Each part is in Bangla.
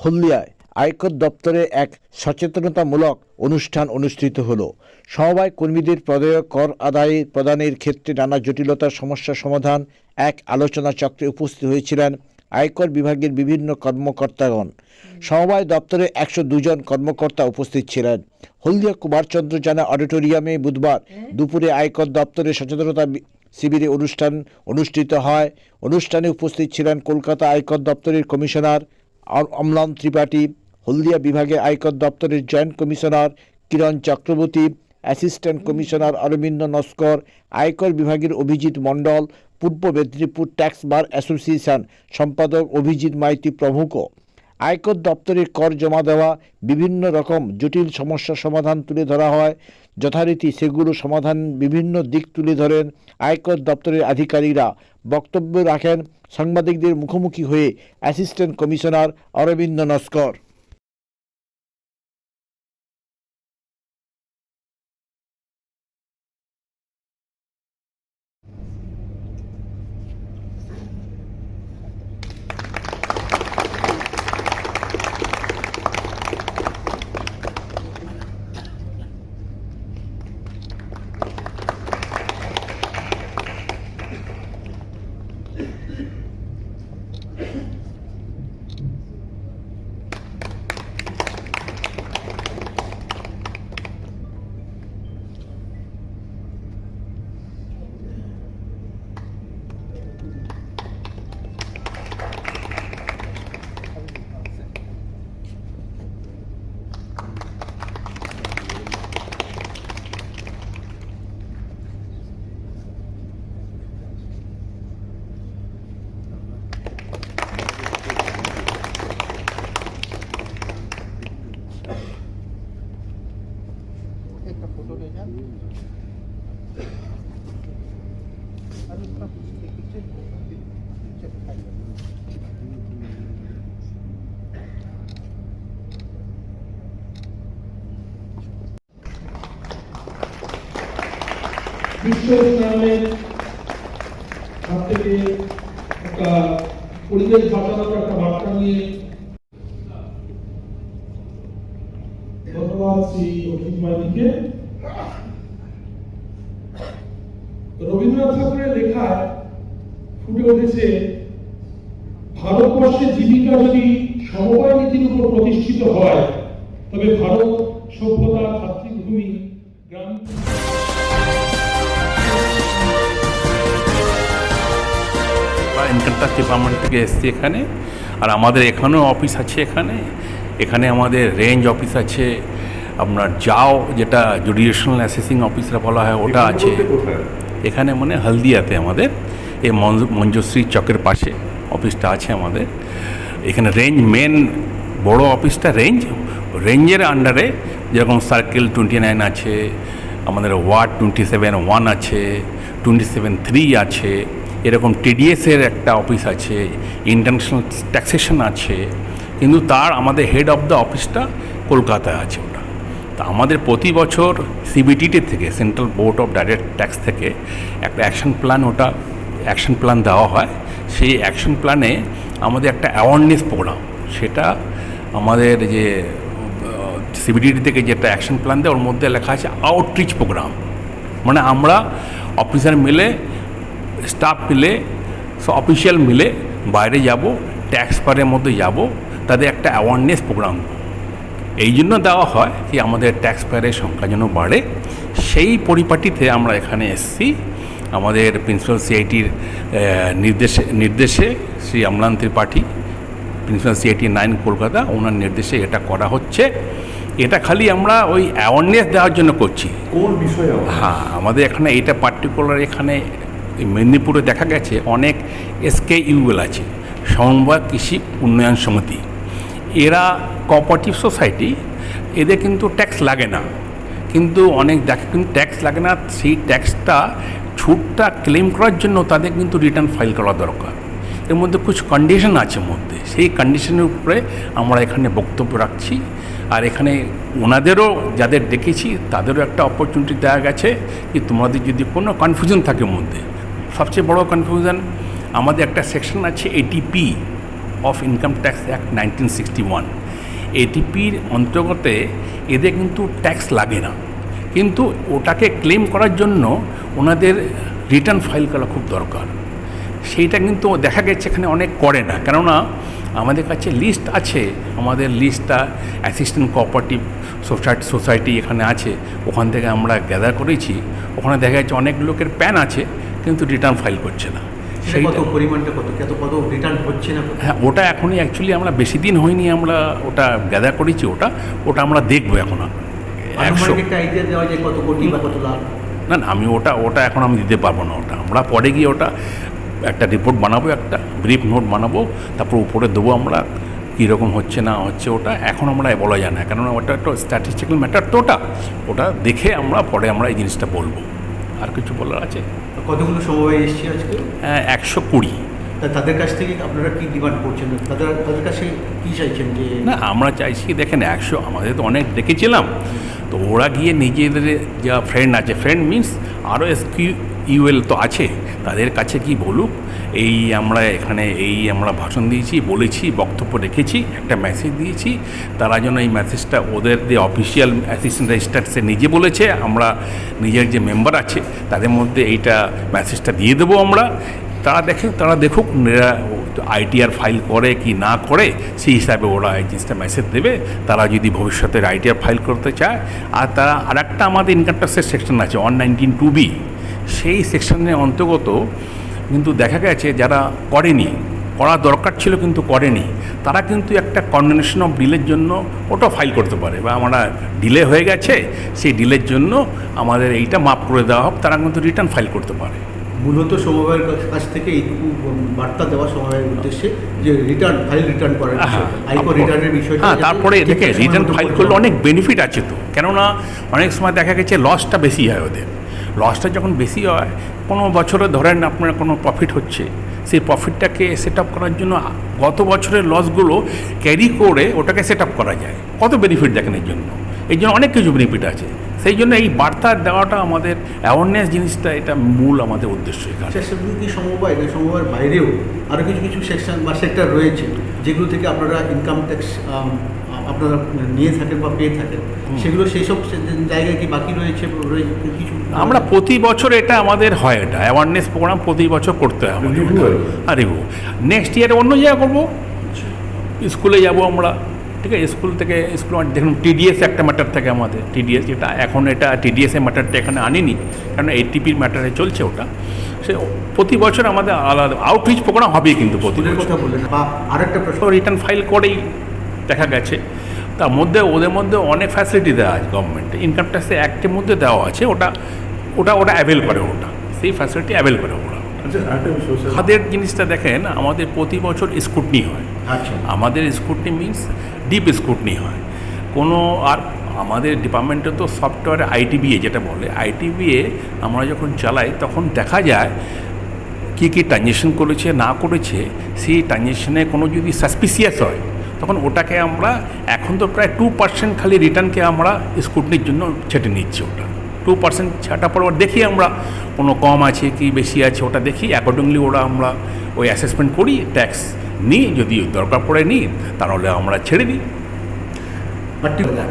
হলদিয়ায় আয়কর দপ্তরে এক সচেতনতামূলক অনুষ্ঠান অনুষ্ঠিত হলো। সমবায় কর্মীদের প্রদেয় কর আদায় প্রদানের ক্ষেত্রে নানা জটিলতার সমস্যা সমাধান এক আলোচনা চক্রে উপস্থিত হয়েছিলেন আয়কর বিভাগের বিভিন্ন কর্মকর্তাগণ। সমবায় দপ্তরে একশো দুজন কর্মকর্তা উপস্থিত ছিলেন। হলদিয়া কুমারচন্দ্র জানা অডিটোরিয়ামে বুধবার দুপুরে আয়কর দপ্তরে সচেতনতা শিবিরে অনুষ্ঠান অনুষ্ঠিত হয়। অনুষ্ঠানে উপস্থিত ছিলেন কলকাতা আয়কর দপ্তরের কমিশনার অম্লান ত্রিপাঠী, হলদিয়া বিভাগে আয়কর দপ্তরের joint commissioner Kiran Chakraborty, assistant commissioner Arabinda Naskar, আয়কর বিভাগের অভিজিৎ মণ্ডল, পূর্ব মেদিনীপুর ট্যাক্স বার অ্যাসোসিয়েশন সম্পাদক অভিজিৎ মাইতি প্রমুখ। আয়কর দপ্তরে কর জমা দেওয়া, বিভিন্ন রকম জটিল সমস্যা সমাধান তুলে ধরা হয়। যথারীতি সেগুলো সমাধান বিভিন্ন দিক তুলে ধরেন। আয়কর দপ্তরের আধিকারিকরা বক্তব্য রাখেন। সাংবাদিকদের মুখোমুখি হয়ে অ্যাসিস্ট্যান্ট কমিশনার অরবিন্দ নস্কর। একটা फोटो ले जान अरे उसका पीछे पीछे पीछे दिखाई বিশ্ব ইসলামের হাত থেকে একটা পরিবেশ বাঁচানোর একটা বার্তা নিয়ে ধন্যবাদ শ্রী অখিল মালিকে রবীন্দ্রনাথ ঠাকুরের লেখায় ফুটে উঠেছে ভারতবর্ষে জীবিকা যদি সমবায় নীতির উপর প্রতিষ্ঠিত হয়, তবে ভারত সভ্যতা, ভাতৃভূমি, গ্রাম বা ডিপার্টমেন্ট থেকে এসছি এখানে, আর আমাদের এখানেও অফিস আছে এখানে। এখানে আমাদের রেঞ্জ অফিস আছে আপনার যাও যেটা জুডিশনাল অ্যাসেসিং অফিসার বলা হয় ওটা আছে। এখানে মানে হলদিয়াতে আমাদের এই মঞ্জু মঞ্জুশ্রী চকের পাশে অফিসটা আছে আমাদের। এখানে রেঞ্জ মেন বড় অফিসটা রেঞ্জ রেঞ্জের আন্ডারে যেরকম সার্কেল টোয়েন্টি নাইন আছে আমাদের ওয়ার্ড টোয়েন্টি সেভেন ওয়ান আছে টোয়েন্টি সেভেন থ্রি আছে এরকম টিডিএসের একটা অফিস আছে ইন্টারন্যাশনাল ট্যাক্সেশন আছে কিন্তু তার আমাদের হেড অফ দ্য অফিসটা কলকাতায় আছে। তা আমাদের প্রতি বছর সিবিটিটি থেকে central board of direct tax থেকে একটা অ্যাকশন প্ল্যান ওটা অ্যাকশন প্ল্যান দেওয়া হয়। সেই অ্যাকশন প্ল্যানে আমাদের একটা অ্যাওয়ারনেস প্রোগ্রাম সেটা আমাদের যে সিবিডিটি থেকে যেটা অ্যাকশন প্ল্যান দেয়, ওর মধ্যে লেখা আছে আউটরিচ প্রোগ্রাম মানে আমরা অফিসার মিলে স্টাফ মিলে অফিসিয়াল মিলে বাইরে যাব ট্যাক্স পারের মধ্যে যাব, তাদের একটা অ্যাওয়ারনেস প্রোগ্রাম এই জন্য দেওয়া হয় কি আমাদের ট্যাক্স পেয়ারের সংখ্যা যেন বাড়ে। সেই পরিপাটিতে আমরা এখানে এসেছি। আমাদের প্রিন্সিপাল সিআইটির নির্দেশে নির্দেশে Shri Amlan Tripathi principal CIT nine Kolkata ওনার নির্দেশে এটা করা হচ্ছে। এটা খালি আমরা ওই অ্যাওয়ারনেস দেওয়ার জন্য করছি। কোন বিষয়ে হ্যাঁ আমাদের এখানে এটা পার্টিকুলার এখানে এই মেদিনীপুরে দেখা গেছে অনেক এসকে ইউএল আছে সমবায় কৃষি উন্নয়ন সমিতি। এরা কোঅপারেটিভ সোসাইটি এদের কিন্তু ট্যাক্স লাগে না। কিন্তু অনেক দেখে, কিন্তু ট্যাক্স লাগে না, সেই ট্যাক্সটা ছুটটা ক্লেম করার জন্য তাদের কিন্তু রিটার্ন ফাইল করা দরকার। এর মধ্যে কিছু কন্ডিশন আছে মধ্যে। সেই কন্ডিশনের উপরে আমরা এখানে বক্তব্য রাখছি। আর এখানে ওনাদেরও যাদের ডেকেছি তাদেরও একটা অপরচুনিটি দেওয়া গেছে যে তোমাদের যদি কোনো কনফিউশন থাকে মধ্যে। সবচেয়ে বড় কনফিউশন আমাদের একটা সেকশন আছে ATP of income tax act nineteen sixty one এটিপির অন্তর্গতে এদের কিন্তু ট্যাক্স লাগে না। কিন্তু ওটাকে ক্লেম করার জন্য ওনাদের রিটার্ন ফাইল করা খুব দরকার। সেইটা কিন্তু দেখা গেছে এখানে অনেক করে না। কেননা আমাদের কাছে লিস্ট আছে, আমাদের লিস্টটা অ্যাসিস্ট্যান্ট কোঅপারেটিভ সোসাইটি সোসাইটি এখানে আছে। ওখান থেকে আমরা গ্যাদার করেছি। ওখানে দেখা যাচ্ছে অনেক লোকের প্যান আছে, কিন্তু রিটার্ন ফাইল করছে না। সেটা কত পরিমাণটা কত? কত কত রিটার্ন হচ্ছে না হ্যাঁ ওটা এখনই অ্যাকচুয়ালি আমরা বেশি দিন হয়নি আমরা ওটা গ্যাদার করেছি ওটা ওটা আমরা দেখব এখন একশো আইডিয়া দেওয়া যায় কত কোটি বা কত লাখ? না না আমি ওটা ওটা এখন আমি দিতে পারব না ওটা। আমরা পরে গিয়ে ওটা একটা রিপোর্ট বানাবো একটা ব্রিফ নোট বানাবো তারপর উপরে দেবো আমরা কীরকম হচ্ছে না হচ্ছে ওটা। এখন আমরা বলা যায় না কেননা ওটা একটা স্ট্যাটিস্টিক্যাল ম্যাটার তো ওটা ওটা দেখে আমরা পরে আমরা এই জিনিসটা বলব। আর কিছু বলার আছে? কতগুলো সমবায় এসছে আজকে? হ্যাঁ, একশো কুড়ি। তা তাদের কাছ থেকে আপনারা কী ডিমান্ড করছেন? তাদের তাদের কাছে কী চাইছেন যে না আমরা চাইছি দেখেন একশো আমাদের তো অনেক ডেকেছিলাম তো ওরা গিয়ে নিজেদের যা ফ্রেন্ড আছে ফ্রেন্ড মিনস আরও এস কিউ ইউএল তো আছে, তাদের কাছে কি বলুক? এই আমরা এখানে, এই আমরা ভাষণ দিয়েছি, বলেছি, বক্তব্য রেখেছি, একটা মেসেজ দিয়েছি। তারা যেন এই মেসেজটা ওদের, যে অফিসিয়াল অ্যাসিস্ট্যান্ট রেজিস্ট্রারসে নিজে বলেছে, আমরা নিজের যে মেম্বার আছে, তাদের মধ্যে এইটা মেসেজটা দিয়ে দেবো আমরা। তারা দেখে, তারা দেখুক আইটিআর ফাইল করে কি না করে, সেই হিসাবে ওরা এই জিনিসটা মেসেজ দেবে। তারা যদি ভবিষ্যতে আইটিআর ফাইল করতে চায়, আর তারা আর একটা আমাদের ইনকাম ট্যাক্সের সেকশন আছে ওয়ান নাইনটিন টু বি সেই সেকশনের অন্তর্গত কিন্তু দেখা গেছে যারা করেনি করা দরকার ছিল কিন্তু করেনি তারা কিন্তু একটা কন্ডেনেশন অফ ডিলের জন্য ওটা ফাইল করতে পারে বা আমরা ডিলে হয়ে গেছে সেই ডিলের জন্য আমাদের এইটা মাপ করে দেওয়া হোক তারা কিন্তু রিটার্ন ফাইল করতে পারে। মূলত সমবায়ের কাছ- থেকে এইটুকু বার্তা দেওয়া সমবায়ের উদ্দেশ্যে যে রিটার্ন ফাইল রিটার্ন করার বিষয় আয়কর রিটার্নের বিষয়টা হ্যাঁ যাতে তারপরে দেখে রিটার্ন ফাইল করলে অনেক বেনিফিট আছে তো। কেননা অনেক সময় দেখা গেছে লসটা বেশি হয় ওদের। লসটা যখন বেশি হয় কোনো বছরে ধরেন আপনার কোনো প্রফিট হচ্ছে, সেই প্রফিটটাকে সেট আপ করার জন্য গত বছরের লসগুলো ক্যারি করে ওটাকে সেট আপ করা যায়। কত বেনিফিট দেখেন এর জন্য? এই জন্য অনেক কিছু বেনিফিট আছে। সেই জন্য এই বার্তা দেওয়াটা আমাদের অ্যাওয়ারনেস জিনিসটা এটা মূল আমাদের উদ্দেশ্য এখানে। আচ্ছা সেগুলো কি সমবায়? না সমবায়ের বাইরেও আরও কিছু কিছু সেকশন বা সেক্টর রয়েছে, যেগুলো থেকে আপনারা ইনকাম ট্যাক্স আপনারা নিয়ে থাকেন বা পেয়ে থাকেন সেগুলো সেই সব জায়গায় কি বাকি রয়েছে কিছু? আমরা প্রতি বছর এটা আমাদের হয় এটা অ্যাওয়ারনেস প্রোগ্রাম প্রতি বছর করতে হয় আর রিভিউ। নেক্সট ইয়ারে অন্য জায়গা করব? স্কুলে যাব আমরা ঠিক আছে? স্কুল থেকে স্কুল দেখুন টিডিএস একটা ম্যাটার থাকে আমাদের টিডিএস যেটা এখন এটা টিডিএসের ম্যাটারটা এখানে আনিনি কারণ এইটিপির ম্যাটারে চলছে ওটা। সে প্রতি বছর আমাদের আলাদা আউটরিচ প্রোগ্রাম হবেই কিন্তু প্রতি বছর। কথা বললেন বা আরেকটা প্রশ্ন। রিটার্ন ফাইল করেই দেখা গেছে। তার মধ্যে ওদের মধ্যে অনেক ফ্যাসিলিটি দেওয়া আছে গভর্নমেন্টে ইনকাম ট্যাক্সের অ্যাক্টের মধ্যে দেওয়া আছে ওটা ওটা ওটা অ্যাভেল করে ওটা। সেই ফ্যাসিলিটি অ্যাভেল করে ওরা। খাদের জিনিসটা দেখেন আমাদের প্রতি বছর স্কুটনি হয়। আচ্ছা। আমাদের স্কুটনি মিন্স ডিপ স্কুটনি হয়। কোনো আর আমাদের ডিপার্টমেন্টে তো সফটওয়্যার আইটিবিএ যেটা বলে আইটিবিএ আমরা যখন চালাই তখন দেখা যায় কী কী ট্রানজেকশন করেছে না করেছে সেই ট্রানজেকশনে কোনো যদি সাসপিসিয়াস হয় তখন ওটাকে আমরা এখন তো প্রায় টু পার্সেন্ট খালি রিটার্নকে আমরা স্কুটনির জন্য ছেটে নিচ্ছি ওটা। টু পার্সেন্ট ছাটা পর দেখি আমরা কোনো কম আছে কি বেশি আছে ওটা দেখি অ্যাকর্ডিংলি ওরা আমরা ওই অ্যাসেসমেন্ট করি ট্যাক্স নিই, যদি দরকার পড়ে নিই, তাহলে আমরা ছেড়ে দিই।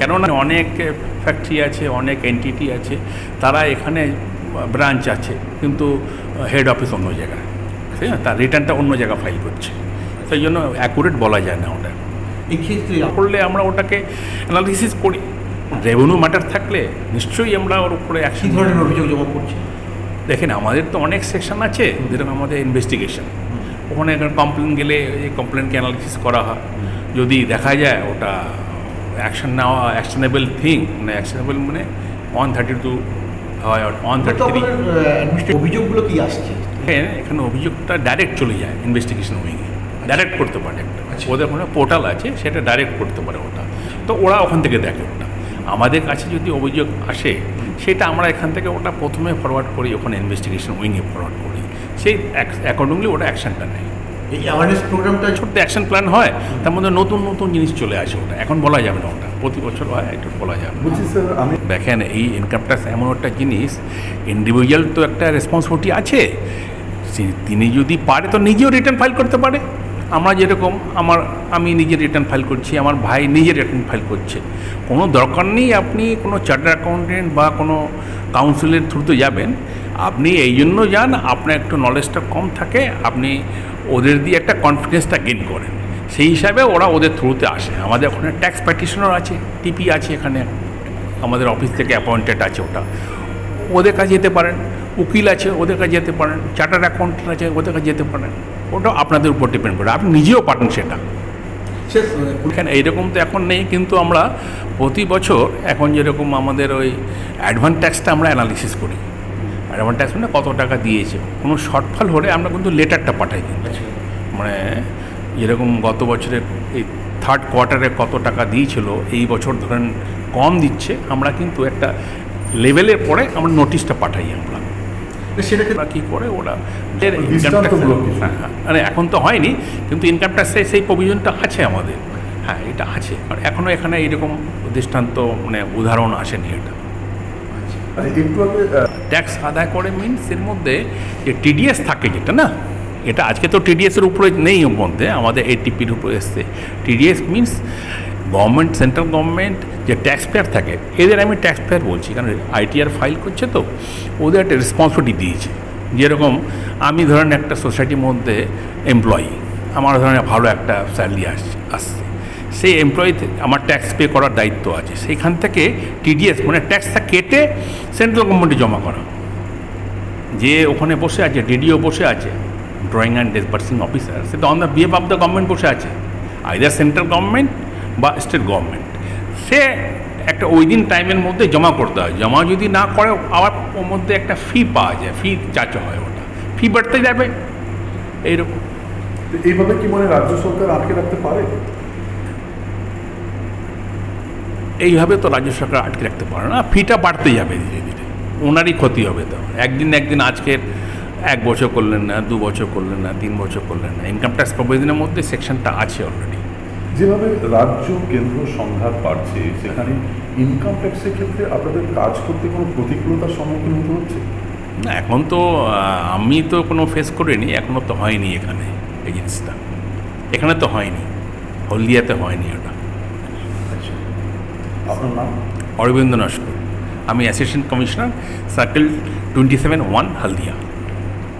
কেননা অনেক ফ্যাক্টরি আছে, অনেক এনটিটি আছে, তারা এখানে ব্রাঞ্চ আছে, কিন্তু হেড অফিস অন্য জায়গায়। ঠিক তার রিটার্নটা অন্য জায়গায় ফাইল করছে। সেই জন্য অ্যাকুরেট বলা যায় না ওটা এই ক্ষেত্রে করলে আমরা ওটাকে অ্যানালিসিস করি। রেভিনিউ ম্যাটার থাকলে নিশ্চয়ই আমরা ওর উপরে অ্যাকশন ধরনের অভিযোগ জমা করছি দেখেন আমাদের তো অনেক সেকশন আছে যেরকম আমাদের ইনভেস্টিগেশন ওখানে কমপ্লেন গেলে এই কমপ্লেনকে অ্যানালিসিস করা হয়। যদি দেখা যায় ওটা অ্যাকশন নেওয়া অ্যাকশনেবল থিং মানে অ্যাকশনেবল মানে ওয়ান থার্টি টু হয় ওয়ান থার্টি থ্রি অভিযোগগুলো কি আসছে? এখানে অভিযোগটা ডাইরেক্ট চলে যায় ইনভেস্টিগেশন উইংয়ে ডাইরেক্ট করতে পারে একটা। ওদের কোনো পোর্টাল আছে সেটা ডাইরেক্ট করতে পারে ওটা। তো ওরা ওখান থেকে দেখে ওটা। আমাদের কাছে যদি অভিযোগ আসে সেটা আমরা এখান থেকে ওটা প্রথমে ফরওয়ার্ড করি ওখানে ইনভেস্টিগেশন উইংয়ে ফরওয়ার্ড করি। সেই অ্যাকর্ডিংলি ওটা অ্যাকশনটা নেয়। এই অ্যাওয়ারনেস প্রোগ্রামটা ছোট্ট অ্যাকশন প্ল্যান হয় তার মধ্যে নতুন নতুন জিনিস চলে আসে ওটা। এখন বলা যাবে না ওটা। প্রতি বছর হয় একটু বলা যাবে না। বলছি স্যার আমি দেখেন এই ইনকাম ট্যাক্স এমন একটা জিনিস ইন্ডিভিজুয়াল তো একটা রেসপন্সিবিলিটি আছে। সে- তিনি যদি পারে তো নিজেও রিটার্ন ফাইল করতে পারে। আমরা যেরকম আমার, আমি নিজে রিটার্ন ফাইল করছি, আমার ভাই নিজে রিটার্ন ফাইল করছে। কোনো দরকার নেই আপনি কোনো চার্টার অ্যাকাউন্টেন্ট বা কোনো কাউন্সিলের থ্রুতে যাবেন। আপনি এই জন্য যান, আপনার একটু নলেজটা কম থাকে, আপনি ওদের দিয়ে একটা কনফিডেন্সটা গেইন করেন। সেই হিসাবে ওরা ওদের থ্রুতে আসে। আমাদের ওখানে ট্যাক্স প্র্যাকটিশনার আছে টিপি আছে এখানে। আমাদের অফিস থেকে অ্যাপয়েন্টেড আছে ওটা। ওদের কাছে যেতে পারেন। উকিল আছে ওদের কাছে যেতে পারেন চার্টার অ্যাকাউন্টেন্ট আছে ওদের কাছে যেতে পারেন। ওটা আপনাদের উপর ডিপেন্ড করে। আপনি নিজেও পারেন সেটা। এখানে এইরকম তো এখন নেই কিন্তু আমরা প্রতি বছর এখন যেরকম আমাদের ওই অ্যাডভান্স ট্যাক্সটা আমরা অ্যানালিসিস করি। অ্যাডভান্স ট্যাক্স মানে কত টাকা দিয়েছে। কোনো শর্টফল হলে আমরা কিন্তু লেটারটা পাঠাই দিই। মানে যেরকম গত বছরের এই থার্ড কোয়ার্টারে কত টাকা দিয়েছিল এই বছর ধরেন কম দিচ্ছে আমরা কিন্তু একটা লেভেলের পরে আমরা নোটিশটা পাঠাই আমরা। সেটাকে কী করে ওরা হ্যাঁ হ্যাঁ। মানে এখন তো হয়নি কিন্তু ইনকাম ট্যাক্সে সেই প্রভিশনটা আছে আমাদের। হ্যাঁ এটা আছে। আর এখনও এখানে এইরকম দৃষ্টান্ত মানে উদাহরণ আসেনি এটা। আচ্ছা, ট্যাক্স আদায় করে মিনস এর মধ্যে যে টিডিএস থাকে যেটা না এটা আজকে তো টিডিএসের উপরে নেই মধ্যে আমাদের এটিপির উপরে এসছে। TDS means government central government যে ট্যাক্স পেয়ার থাকে, এদের আমি ট্যাক্স পেয়ার বলছি। কারণ আইটিআর ফাইল করছে তো, ওদের একটা রেসপন্সিবিলিটি দিয়েছে। যেরকম আমি ধরেন একটা সোসাইটির মধ্যে এমপ্লয়ি আমার ধরেন ভালো একটা স্যালারি আসছে আসছে। সেই এমপ্লয়িতে আমার ট্যাক্স পে করার দায়িত্ব আছে। সেইখান থেকে টিডিএস মানে ট্যাক্সটা কেটে সেন্ট্রাল গভর্নমেন্টে জমা করা। যে ওখানে বসে আছে ডিডিও বসে আছে ড্রয়িং অ্যান্ড ডিসবার্সিং অফিসার সে তো on the behalf of the government বসে আছে। আইদার সেন্ট্রাল গভর্নমেন্ট বা স্টেট গভর্নমেন্ট সে একটা ওই দিন টাইমের মধ্যে জমা করতে হয়। জমা যদি না করে আবার ওর মধ্যে একটা ফি পাওয়া যায়। ফি চাচা হয় ওটা। ফি বাড়তে যাবে। এইরকম। এইভাবে কি মানে রাজ্য সরকার আটকে রাখতে পারে? এইভাবে তো রাজ্য সরকার আটকে রাখতে পারে না। ফিটা বাড়তে যাবে ধীরে ধীরে। ওনারই ক্ষতি হবে তো। একদিন একদিন আজকের এক বছর করলেন না দু বছর করলেন না তিন বছর করলেন না। ইনকাম ট্যাক্স প্রভিশনের মধ্যে সেকশনটা আছে অলরেডি যেভাবে রাজ্য কেন্দ্র সংঘাত বাড়ছে সেখানে ইনকাম ট্যাক্সের ক্ষেত্রে আপনাদের কাজ করতে কোনো প্রতিকূলতার সম্মুখীন হতে হচ্ছে? না এখন তো আমি তো কোনো ফেস করিনি এখনও তো হয়নি এখানে এই জিনিসটা এখানে তো হয়নি হলদিয়াতে হয়নি ওটা। আচ্ছা। আপনার নাম? অরবিন্দ নস্কর। আমি assistant commissioner circle twenty seven one Haldia.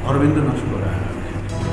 Arabinda Naskar.